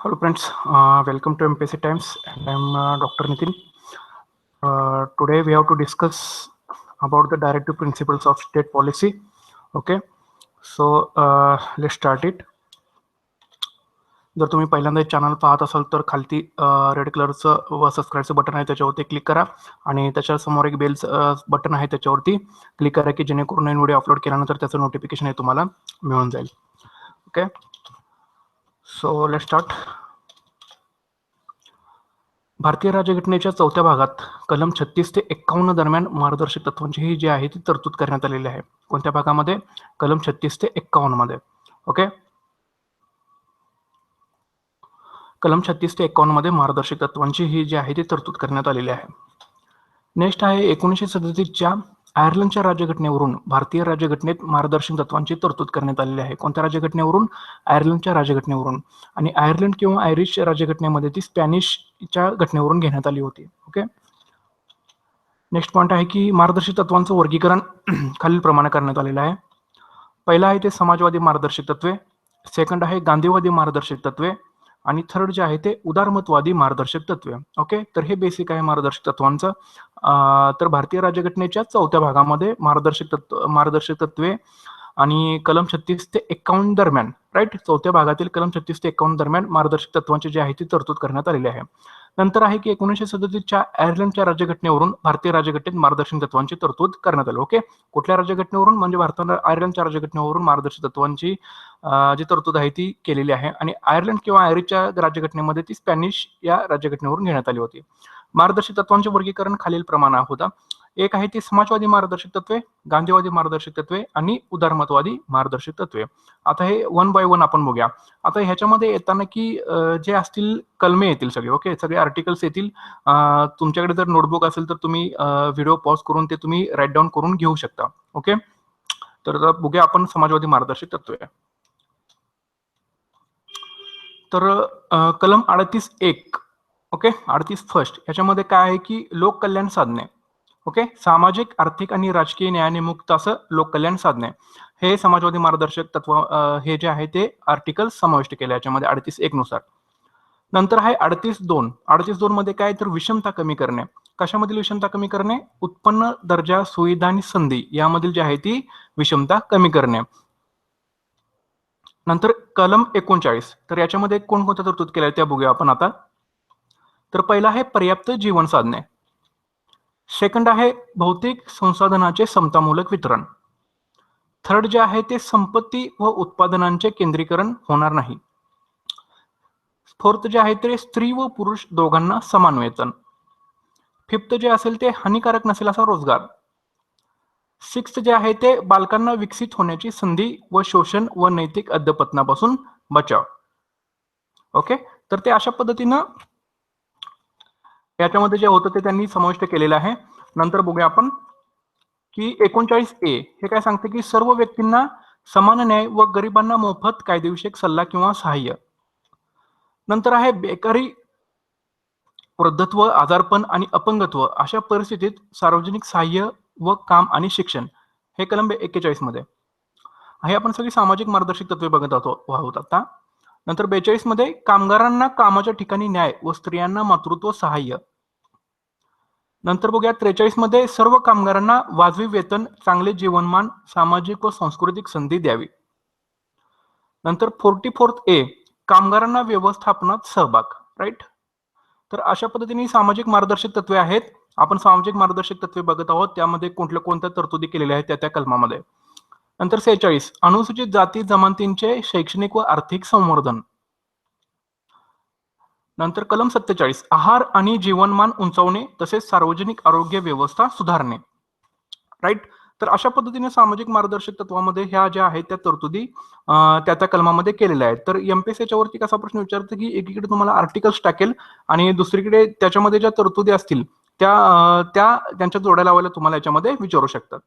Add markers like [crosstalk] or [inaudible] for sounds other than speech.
Hello friends, uh, welcome to P Times and I'm uh, Dr. Nitin. Uh, today we have to discuss about the directive principles of state policy. Okay, so uh, let's start it. जर तुम्ही पहिल्यांदा channel पाहत असाल तर खालती red कलरचं व सबस्क्राईबचं button आहे त्याच्यावरती क्लिक करा आणि त्याच्यासमोर एक बेल बटन आहे त्याच्यावरती क्लिक करा की जेणेकरून नवीन व्हिडिओ अपलोड केल्यानंतर त्याचं नोटिफिकेशन हे तुम्हाला मिळून जाईल ओके सो लेट स्टार्ट भारतीय राज्यघटनेच्या चौथ्या भागात कलम छत्तीस ते एक्कावन्न दरम्यान मार्गदर्शक तत्वांची ही जी आहे ती तरतूद करण्यात आलेली आहे. कोणत्या भागामध्ये? कलम छत्तीस ते एक्कावन्नमध्ये. ओके कलम छत्तीस ते एक्कावन्नमध्ये मार्गदर्शक तत्वांची ही जी आहे ती तरतूद करण्यात आलेली आहे. नेक्स्ट आहे एकोणीसशे सदतीसच्या आयर्लंडच्या राज्यघटनेवरून भारतीय राज्यघटनेत मार्गदर्शक तत्वांची तरतूद करण्यात आलेली आहे. कोणत्या राज्यघटनेवरून? आयर्लंडच्या राज्यघटनेवरून. आणि आयर्लंड किंवा आयरिश राज्यघटनेमध्ये ती स्पॅनिशच्या घटनेवरून घेण्यात आली होती. ओके? नेक्स्ट पॉईंट आहे की मार्गदर्शक तत्वांचं वर्गीकरण [clears throat] खालील प्रमाणे करण्यात आलेलं आहे. पहिलं आहे ते समाजवादी मार्गदर्शक तत्वे. सेकंड आहे गांधीवादी मार्गदर्शक तत्वे. आणि थर्ड जे आहे ते उदारमतवादी मार्गदर्शक तत्वे. ओके? तर हे बेसिक आहे मार्गदर्शक तत्वांचं. तर भारतीय राज्यघटनेच्या चौथ्या भागामध्ये मार्गदर्शक तत्व मार्गदर्शक तत्वे आणि कलम छत्तीस ते एकावन्न दरम्यान राईट चौथ्या भागातील कलम छत्तीस ते एकावन्न दरम्यान मार्गदर्शक तत्वांची जी आहे ती तरतूद करण्यात आलेली आहे. नंतर आहे की एकोणीसशे सदतीसच्या आयर्लंडच्या राज्यघटनेवरून भारतीय राज्यघटनेत मार्गदर्शक तत्वांची तरतूद करण्यात आली ओके कुठल्या राज्यघटनेवरून? म्हणजे भारताने आयर्लंडच्या राज्यघटनेवरून मार्गदर्शक तत्वांची जी तरतूद आहे ती केलेली आहे आणि आयर्लंड किंवा आयरिशच्या राज्यघटनेमध्ये ती स्पॅनिश या राज्यघटनेवरून घेण्यात आली होती. मार्गदर्शक तत्वांचे वर्गीकरण खालील प्रमाणात होता. एक आहे ती समाजवादी मार्गदर्शक तत्वे गांधीवादी मार्गदर्शक तत्वे आणि उदारमतवादी मार्गदर्शक तत्वे. आता हे वन बाय वन आपण बघूया. आता ह्याच्यामध्ये येताना की जे असतील कलमे येतील सगळे ओके सगळे आर्टिकल्स येतील. तुमच्याकडे जर नोटबुक असेल तर तुम्ही व्हिडिओ पॉज करून ते तुम्ही राईट डाऊन करून घेऊ शकता ओके तर बघूया आपण समाजवादी मार्गदर्शक तत्वे. तर कलम अडतीस एक ओके अडतीस फर्स्ट याच्यामध्ये काय आहे की लोक कल्याण साधने. ओके सामाजिक आर्थिक आणि राजकीय न्यायाने मुक्त असं लोककल्याण साधने. हे समाजवादी मार्गदर्शक तत्व हे जे आहे ते आर्टिकल समाविष्ट केले याच्यामध्ये अडतीस एक नुसार. नंतर आहे अडतीस दोन. अडतीस दोन मध्ये काय तर विषमता कमी करणे. कशामधील विषमता कमी करणे? उत्पन्न दर्जा सुविधा आणि संधी यामधील जे आहे ती विषमता कमी करणे. नंतर कलम एकोणचाळीस. तर याच्यामध्ये कोणकोणत्या तरतूद केल्या त्या बघूया आपण आता. तर पहिला आहे पर्याप्त जीवन साधने. सेकंड आहे भौतिक संसाधनाचे समतामूलक वितरण. थर्ड जे आहे ते संपत्ती व उत्पादनांचे केंद्रीकरण होणार नाही. फोर्थ जे आहे ते स्त्री व पुरुष दोघांना समान वेतन. फिफ्थ जे असेल ते हानिकारक नसेल असा रोजगार. सिक्स्थ जे आहे ते बालकांना विकसित होण्याची संधी व शोषण व नैतिक अध्यपतनापासून बचाव. ओके तर ते अशा पद्धतीनं याच्यामध्ये जे होतं ते त्यांनी समाविष्ट केलेलं आहे. नंतर बघूया आपण की एकोणचाळीस ए हे काय सांगते की सर्व व्यक्तींना समान न्याय व गरिबांना मोफत कायदेविषयक सल्ला किंवा सहाय्य. नंतर आहे बेकारी वृद्धत्व आजारपण आणि अपंगत्व अशा परिस्थितीत सार्वजनिक सहाय्य व काम आणि शिक्षण हे कलम एक्केचाळीसमध्ये. हे आपण सगळी सामाजिक मार्गदर्शक तत्वे बघत आहोत आता. नंतर बेचाळीसमध्ये कामगारांना कामाच्या ठिकाणी न्याय व स्त्रियांना मातृत्व सहाय्य. नंतर बघूया त्रेचाळीसमध्ये सर्व कामगारांना वाजवी वेतन चांगले जीवनमान सामाजिक व सांस्कृतिक संधी द्यावी. नंतर फोर्टी फोर्थ ए कामगारांना व्यवस्थापनात सहभाग राईट तर अशा पद्धतीने सामाजिक मार्गदर्शक तत्वे आहेत. आपण सामाजिक मार्गदर्शक तत्वे बघत आहोत. त्यामध्ये कुठल्या कोणत्या तरतुदी केलेल्या आहेत त्या त्या कलमामध्ये. नंतर सेहेचाळीस अनुसूचित जाती जमातींचे शैक्षणिक व आर्थिक संवर्धन. नंतर कलम सत्तेचाळीस आहार आणि जीवनमान उंचावणे तसेच सार्वजनिक आरोग्य व्यवस्था सुधारणे. राईट तर अशा पद्धतीने सामाजिक मार्गदर्शक तत्वामध्ये ह्या ज्या आहेत त्या तरतुदी त्या त्या कलमामध्ये केलेल्या आहेत. तर एमपीएससीच्या वरती कसा प्रश्न विचारतो की एकीकडे तुम्हाला आर्टिकल्स टाकेल आणि दुसरीकडे त्याच्यामध्ये ज्या तरतुदी असतील त्या त्या त्यांच्या जोड्या लावायला तुम्हाला याच्यामध्ये विचारू शकतात.